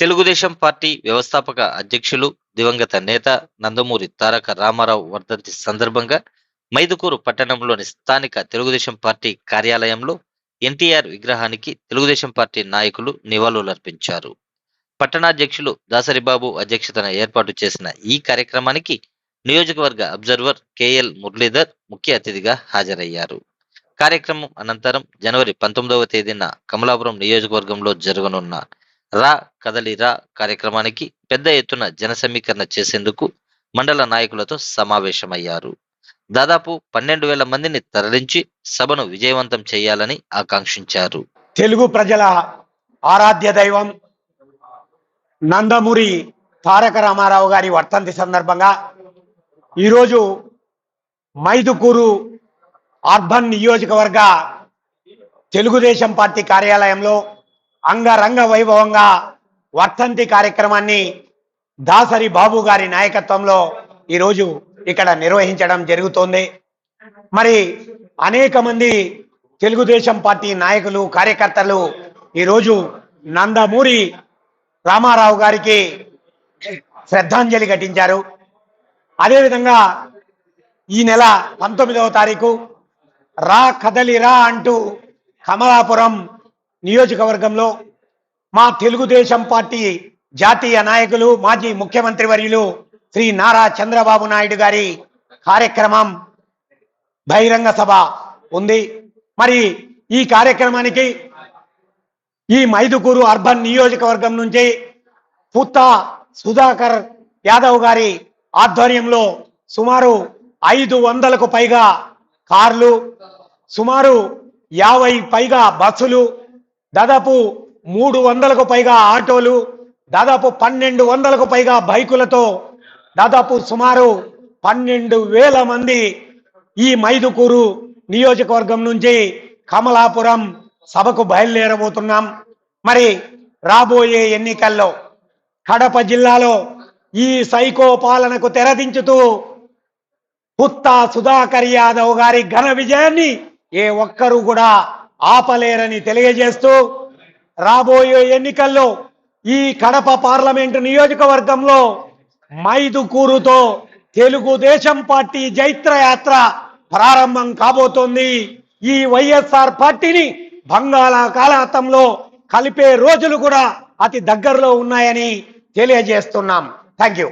Telugu Desam party వ్యవస్థాపక అధ్యక్షులు దివంగత నేత నందమూరి తారక రామారావు వర్ధంతి సందర్భంగా మైదుకూరు పట్టణంలోని స్థానిక తెలుగుదేశం పార్టీ కార్యాలయంలో ఎన్టీఆర్ విగ్రహానికి తెలుగుదేశం పార్టీ నాయకులు నివాళులర్పించారు. పట్టణాధ్యక్షులు దాసరిబాబు అధ్యక్షతన ఏర్పాటు చేసిన ఈ కార్యక్రమానికి నియోజకవర్గ అబ్జర్వర్ కెఎల్ మురళీధర్ ముఖ్య అతిథిగా హాజరయ్యారు. కార్యక్రమం అనంతరం జనవరి పంతొమ్మిదవ తేదీన కమలాపురం నియోజకవర్గంలో జరగనున్న రా కదలి రా కార్యక్రమానికి పెద్ద ఎత్తున జన సమీకరణ చేసేందుకు మండల నాయకులతో సమావేశమయ్యారు. దాదాపు పన్నెండు వేల మందిని తరలించి సభను విజయవంతం చేయాలని ఆకాంక్షించారు. తెలుగు ప్రజల ఆరాధ్య దైవం నందమూరి తారక రామారావు గారి వర్తంతి సందర్భంగా ఈరోజు మైదుకూరు అర్బన్ నియోజకవర్గ తెలుగుదేశం పార్టీ కార్యాలయంలో అంగరంగ వైభవంగా వర్ధంతి కార్యక్రమాన్ని దాసరి బాబు గారి నాయకత్వంలో ఈరోజు ఇక్కడ నిర్వహించడం జరుగుతోంది. మరి అనేక మంది తెలుగుదేశం పార్టీ నాయకులు కార్యకర్తలు ఈరోజు నందమూరి రామారావు గారికి శ్రద్ధాంజలి ఘటించారు. అదేవిధంగా ఈ నెల పంతొమ్మిదవ తారీఖు రా కదలిరా అంటూ కమలాపురం నియోజకవర్గంలో మా తెలుగుదేశం పార్టీ జాతీయ నాయకులు మాజీ ముఖ్యమంత్రి వర్యులు శ్రీ నారా చంద్రబాబు నాయుడు గారి కార్యక్రమం బహిరంగ సభ ఉంది. మరి ఈ కార్యక్రమానికి ఈ మైదుకూరు అర్బన్ నియోజకవర్గం నుంచి పుత్త సుధాకర్ యాదవ్ గారి ఆధ్వర్యంలో సుమారు ఐదు వందలకు పైగా కార్లు సుమారు యాభై పైగా బస్సులు దాదాపు మూడు వందలకు పైగా ఆటోలు దాదాపు పన్నెండు వందలకు పైగా బైకులతో దాదాపు సుమారు పన్నెండు వేల మంది ఈ మైదుకూరు నియోజకవర్గం నుంచి కమలాపురం సభకు బయలుదేరబోతున్నాం. మరి రాబోయే ఎన్నికల్లో కడప జిల్లాలో ఈ సైకో పాలనకు తెరదించుతూ పుత్తా సుధాకర్ యాదవ్ గారి ఘన విజయాన్ని ఏ ఒక్కరూ కూడా ఆపలేరని తెలియజేస్తూ రాబోయే ఎన్నికల్లో ఈ కడప పార్లమెంటు నియోజకవర్గంలో మైదుకూరుతో తెలుగుదేశం పార్టీ జైత్రయాత్ర ప్రారంభం కాబోతోంది. ఈ వైఎస్ఆర్ పార్టీని బంగాళాఖాతాతంలో కలిపే రోజులు కూడా అతి దగ్గరలో ఉన్నాయని తెలియజేస్తున్నాం. Thank you.